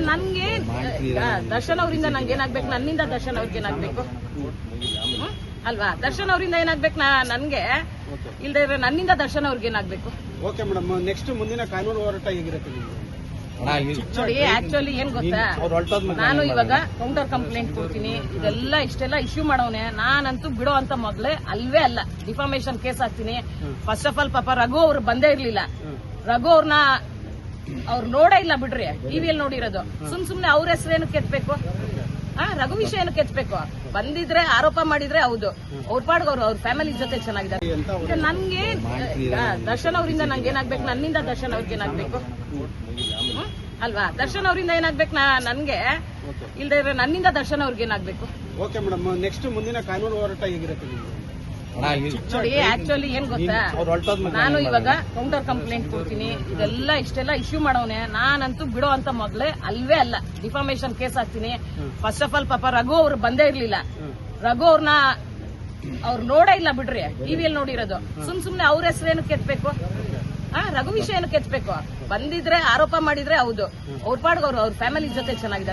ನನ್ಗೆ ಆ, ದರ್ಶನ್ ಅವರಿಂದ ನಂಗೆ ಏನಾಗ್ಬೇಕು? ನನ್ನಿಂದ ದರ್ಶನ್ ಅವ್ರಿಗೆ ಏನಾಗ್ಬೇಕು? ಅಲ್ವಾ? ದರ್ಶನ್ ಅವರಿಂದ ಏನಾಗ್ಬೇಕು ನಾ- ನನ್ಗೆ? ಇಲ್ದೇ ನನ್ನಿಂದ ದರ್ಶನ್ ಅವ್ರಿಗೆ ಏನಾಗ್ಬೇಕು? ಓಕೆ ಮೇಡಮ್ ನೆಕ್ಸ್ಟ್ ಮುಂದಿನ ಕಾನೂನು ಹೋರಾಟ ಹೇಗಿರುತ್ತೆ ನೋಡಿ ಆಕ್ಚುಲಿ ಏನ್ ಗೊತ್ತಾ? ನಾನು ಇವಾಗ ಕೌಂಟರ್ ಕಂಪ್ಲೇಂಟ್ ಕೊಡ್ತೀನಿ. ಇದೆಲ್ಲ ಇಷ್ಟೆಲ್ಲ ಇಶ್ಯೂ ಮಾಡೋನೆ. ನಾನಂತೂ ಬಿಡೋ ಅಂತ ಮೊದ್ಲೇ ಅಲ್ವೇ ಅಲ್ಲ. ಡಿಫಾಮೇಶನ್ ಕೇಸ್ ಹಾಕ್ತೀನಿ. ಫಸ್ಟ್ ಆಫ್ ಆಲ್ ಪಾಪ ರಘು ಅವ್ರು ಬಂದೇ ಇರ್ಲಿಲ್ಲ. ರಘು ಅವ್ರನ್ನ ಅವ್ರು ನೋಡ ಇಲ್ಲ ಬಿಡ್ರಿ ಟಿವಿಯಲ್ಲಿ ನೋಡಿರೋದು. ಸುಮ್ ಸುಮ್ನೆ ಅವ್ರ ಹೆಸರೇನು ಕೆತ್ಬೇಕು? ಆ, ರಘು ಏನು ಕೆತ್ಬೇಕು? ಬಂದಿದ್ರೆ ಆರೋಪ ಮಾಡಿದ್ರೆ ಹೌದು. ಅವ್ರ ಪಾಡ್ಗ ಅವ್ರು, ಅವ್ರ ಫ್ಯಾಮಿಲಿ ಜೊತೆ ಚೆನ್ನಾಗಿದ್ದಾರೆ. ನನ್ಗೆ ದರ್ಶನ್ ಅವರಿಂದ ನಂಗೆ ಏನಾಗ್ಬೇಕು? ನನ್ನಿಂದ ದರ್ಶನ್ ಅವ್ರಿಗೆ ಏನಾಗ್ಬೇಕು? ಅಲ್ವಾ? ದರ್ಶನ್ ಅವರಿಂದ ಏನಾಗ್ಬೇಕು ನನ್ಗೆ? ಇಲ್ದೇ ನನ್ನಿಂದ ದರ್ಶನ್ ಅವ್ರಿಗೆ ಏನಾಗ್ಬೇಕು? ಓಕೆ ಮೇಡಮ್, ನೆಕ್ಸ್ಟ್ ಮುಂದಿನ ಕಾನೂನು ಹೋರಾಟ ಹೇಗಿರುತ್ತೆ ನೋಡಿ ಆಕ್ಚುಲಿ ಏನ್ ಗೊತ್ತಾ? ನಾನು ಇವಾಗ ಕೌಂಟರ್ ಕಂಪ್ಲೇಂಟ್ ಕೊಡ್ತೀನಿ. ಇದೆಲ್ಲ ಇಷ್ಟೆಲ್ಲ ಇಶ್ಯೂ ಮಾಡೋನೆ. ನಾನಂತೂ ಬಿಡೋ ಅಂತ ಮೊದ್ಲೇ ಅಲ್ವೇ ಅಲ್ಲ. ಡಿಫಾಮೇಶನ್ ಕೇಸ್ ಹಾಕ್ತೀನಿ. ಫಸ್ಟ್ ಆಫ್ ಆಲ್ ಪಾಪ ರಘು ಅವ್ರು ಬಂದೇ ಇರ್ಲಿಲ್ಲ. ರಘು ಅವ್ರನ್ನ ಅವ್ರು ನೋಡೇ ಇಲ್ಲ ಬಿಡ್ರಿ. ಟಿವಿಯಲ್ಲಿ ನೋಡಿರೋದು. ಸುಮ್ ಸುಮ್ನೆ ಅವ್ರ ಹೆಸರೇನು ಕೆತ್ಬೇಕು ಆ ರಘು ವಿಷಯ ಏನು ಕೆತ್ಬೇಕು ಬಂದಿದ್ರೆ ಆರೋಪ ಮಾಡಿದ್ರೆ ಹೌದು. ಅವ್ರ ಪಾಡ್ಗವ್ರು ಅವ್ರ ಫ್ಯಾಮಿಲಿ ಜೊತೆ ಚೆನ್ನಾಗಿದ್ದಾರೆ